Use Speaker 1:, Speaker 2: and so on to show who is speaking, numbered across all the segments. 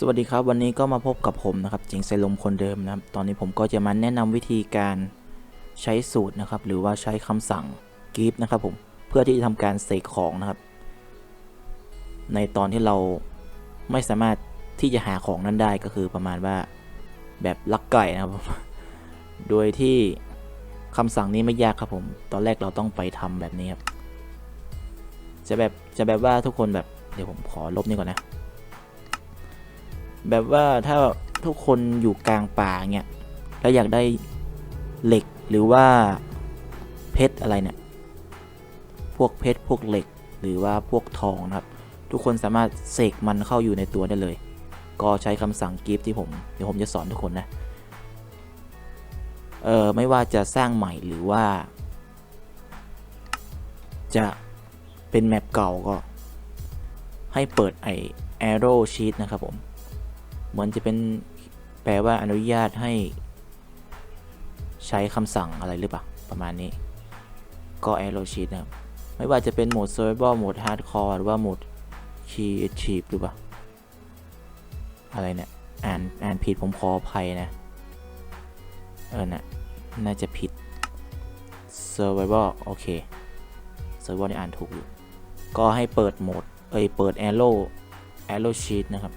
Speaker 1: สวัสดีครับวันนี้ก็มาพบกับผมนะครับจิงไซลมคนเดิมนะครับ ตอนนี้ผมก็จะมาแนะนำวิธีการใช้สูตรนะครับ หรือว่าใช้คำสั่ง give นะครับผมเพื่อที่จะทำการเสกของนะครับ ในตอนที่เราไม่สามารถที่จะหาของนั้นได้ก็คือประมาณว่าแบบลักไก่นะครับผมโดยที่คำสั่งนี้ไม่ยากครับผม ตอนแรกเราต้องไปทำแบบนี้ครับจะแบบจะแบบว่าทุกคนแบบเดี๋ยวผมขอลบนี่ก่อนนะ แบบว่าถ้าทุกคนอยู่กลางป่าเงี้ยแล้วอยากได้เหล็กหรือว่าเพชรอะไรเนี่ย พวกเพชรพวกเหล็กหรือว่าพวกทองนะครับ ทุกคนสามารถเสกมันเข้าอยู่ในตัวได้เลย ก็ใช้คำสั่งกิฟที่ผมเดี๋ยวผมจะสอนทุกคนนะเออไม่ว่าจะสร้างใหม่หรือว่า จะเป็นแมปเก่าก็ ให้เปิดไอ arrow sheet นะครับผม เหมือนจะเป็นแปลว่าอนุญาตให้ใช้คำสั่งอะไรหรือเปล่า ประมาณนี้ ก็ arrow sheet นะครับ ไม่ว่าจะเป็นโหมด survival โหมด hardcore หรือว่าโหมด creative หรือเปล่า อะไรเนี่ย อ่านอ่านผิดผมขออภัยนะ เออนะน่าจะผิด survival โอเค survival นี่อ่านถูกอยู่ ก็ให้เปิดโหมด เอ้ย เปิด arrow arrow sheet นะครับ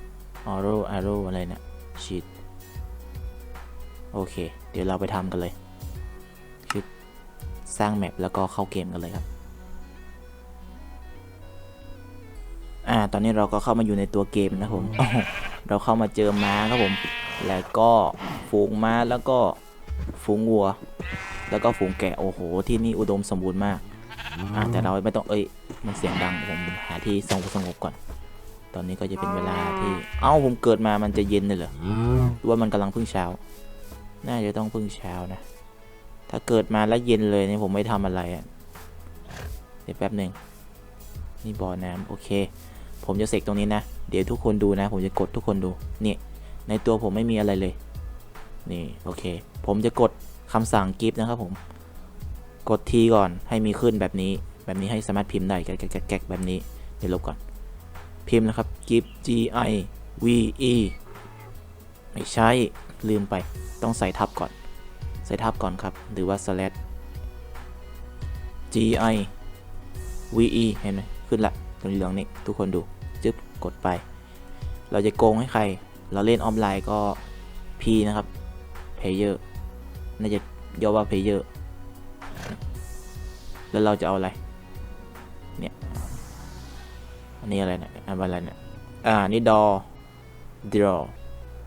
Speaker 1: arrow arrow อะไรเนี่ย sheet โอเค เดี๋ยวเราไปทำกันเลยคือสร้างแมปแล้วก็เข้าเกมกันเลยครับ อ่า ตอนนี้เราก็เข้ามาอยู่ในตัวเกมนะผม เราเข้ามาเจอม้าครับผม แล้วก็ฝูงม้าแล้วก็ฝูงวัว แล้วก็ฝูงแกะ โอ้โห ที่นี่อุดมสมบูรณ์มาก อ่าแต่เราไม่ต้อง เอ้ย มันเสียงดัง ผมหาที่สงบสงบก่อน ตอนนี้ก็จะเป็นเวลาที่ เอ้าผมเกิดมามันจะเย็นเลยเหรอหรือว่ามันกำลังเพิ่งเช้า น่าจะต้องเพิ่งเช้านะ ถ้าเกิดมาแล้วเย็นเลยเนี่ยผมไม่ทำอะไรอะ่ะ เดี๋ยวแป๊บหนึ่งนี่บ่อน้ำโอเค ผมจะเสกตรงนี้นะ เดี๋ยวทุกคนดูนะ ผมจะกดทุกคนดู นี่ ในตัวผมไม่มีอะไรเลย นี่โอเค ผมจะกดคำสั่งกิฟนะครับผม กดทีก่อนให้มีขึ้นแบบนี้ แบบนี้ให้สามารถพิมพ์ได้แกะแกะแกะแกะแบบนี้ เดี๋ยวลบก่อน พิมพ์นะครับ give g i v e ไม่ใช่ลืมไปต้องใส่ทับก่อน ใส่ทับก่อนครับ หรือว่า slash g i v e เห็นไหมขึ้นละตรงเหลืองนี่ทุกคนดูจึ๊บกดไป เราจะโกงให้ใคร เราเล่นออนไลน์ก็ P นะครับ player น่าจะย่อว่า player แล้วเราจะเอาอะไร เนี่ย อันนี้อะไรเนี่ยอันอะไรเนี่ยอ่านี่ดอ draw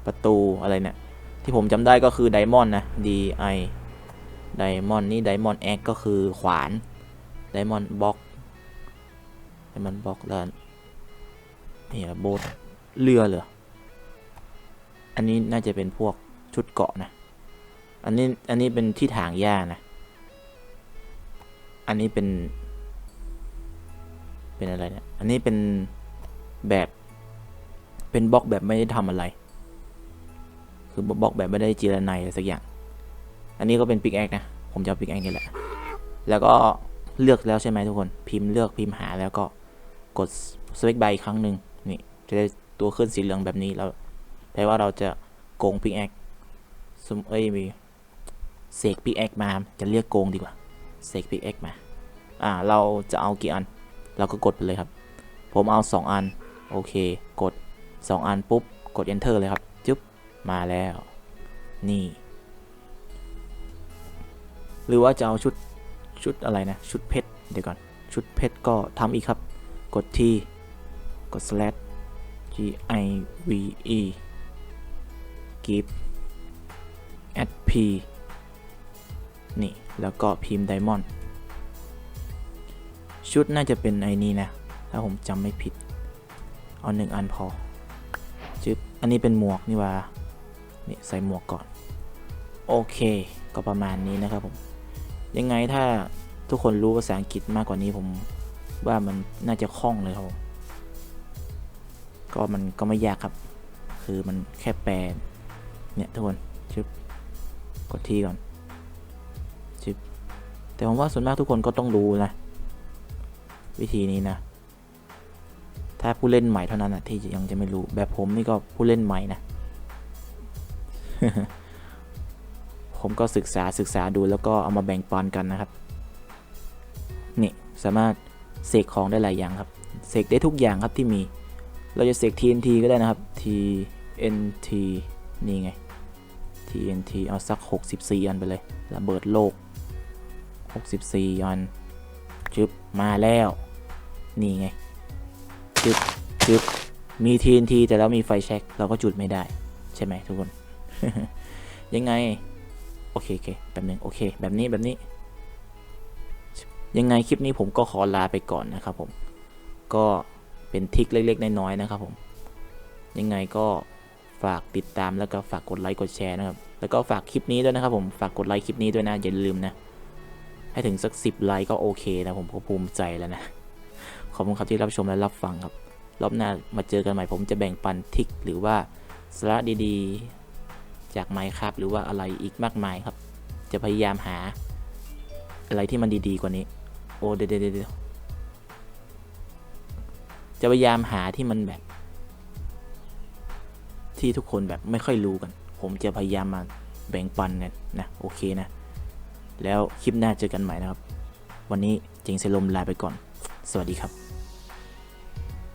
Speaker 1: ประตูอะไรเนี่ยที่ผมจำได้ก็คือไดมอนด์นะ D I ไดมอนด์นี่ไดมอนด์ X ก็คือขวานไดมอนด์บล็อกไดมอนด์บล็อกแล้วนี่โบสเรือเหรออันนี้น่าจะเป็นพวกชุดเกาะนะ อันนี้อันนี้เป็นที่ถางหญ้านะ อันนี้เป็น เป็นอะไรเนี่ย อันนี้เป็นแบบเป็นบล็อกแบบไม่ได้ทำอะไร คือบล็อกแบบไม่ได้จีรนัยอะไรสักอย่าง อันนี้ก็เป็นปิกแอคนะ ผมจะเอาปิกแอคนี่แหละ แล้วก็เลือกแล้วใช่ไหมทุกคน พิมพ์เลือกพิมพ์หาแล้วก็กดสเปคใบอีกครั้งหนึ่งนี่จะได้ตัวขึ้นสีเหลืองแบบนี้แล้วแปลว่าเราจะโกงปิกแอคสมเอ้ยมีเสกปิกแอคมา จะเรียกโกงดีกว่าเสกปิกแอคมา อ่า เราจะเอากี่อัน เราก็กดไปเลยครับ ผมเอา 2 อัน โอเค กด 2 อันปุ๊บ กด enter เลยครับจึ๊บมาแล้ว นี่ หรือว่าจะเอาชุดชุดอะไรนะ ชุดเพชรเดี๋ยวก่อน ชุดเพชรก็ทำอีกครับ กดที่กด slash g i v e give at p นี่ แล้วก็พิมพ์ diamond ชุดน่าจะเป็นไอ้นี้นะ ถ้าผมจำไม่ผิด เอาหนึ่งอันพอจึ๊บอันนี้เป็นหมวกนี่ว่านี่ใส่หมวกก่อน โอเค ก็ประมาณนี้นะครับผม ยังไงถ้าทุกคนรู้ภาษาอังกฤษมากกว่านี้ผมว่ามันน่าจะคล่องเลยครับก็มันก็ไม่ยากครับ คือมันแค่แปลเนี่ยทุกคนชึบกดที่ก่อนชึบแต่ผมว่าส่วนมากทุกคนก็ต้องรู้นะ วิธีนี้นะ ถ้าผู้เล่นใหม่เท่านั้นนะที่ยังจะไม่รู้แบบผมนี่ก็ผู้เล่นใหม่นะ ผมก็ศึกษาศึกษาดูแล้วก็เอามาแบ่งปันกันนะครับ นี่สามารถเสกของได้หลายอย่างครับ เสกได้ทุกอย่างครับที่มี เราจะเสก TNT ก็ได้นะครับ TNT นี่ไง TNT เอาสัก 64 อันไปเลย ระเบิดโลก 64 อัน จึบ มาแล้ว นี่ไงจึบจึบมี TNT แต่แล้วมีไฟแช็กเราก็จุดไม่ได้ ใช่ไหมทุกคน ยังไง โอเคโอเคแบบนึงโอเค แบบนี้แบบนี้ ยังไงคลิปนี้ผมก็ขอลาไปก่อนนะครับผม ก็เป็นทิกเล็ก ๆ น้อยๆนะครับผม ยังไงก็ฝากติดตามแล้วก็ฝากกดไลค์กดแชร์นะครับ แล้วก็ฝากคลิปนี้ด้วยนะครับผม ฝากกดไลค์คลิปนี้ด้วยนะอย่าลืมนะ ให้ถึงสักสิบไลค์ก็โอเคนะผมก็ภูมิใจแล้วนะ ขอบคุณครับที่รับชมและรับฟังครับ รอบหน้ามาเจอกันใหม่ผมจะแบ่งปันทิกหรือว่าสาระดีๆ จากไมค์ครับหรือว่าอะไรอีกมากมายครับ จะพยายามหา อะไรที่มันดีๆกว่านี้ โอ้เดี๋ยวเดี๋ยวเดี๋ยวจะพยายามหาที่มันแบบ ที่ทุกคนแบบไม่ค่อยรู้กัน ผมจะพยายามมาแบ่งปันกันนะโอเคนะ แล้วคลิปหน้าเจอกันใหม่นะครับ วันนี้เจงเซลมลาไปก่อน สวัสดีครับ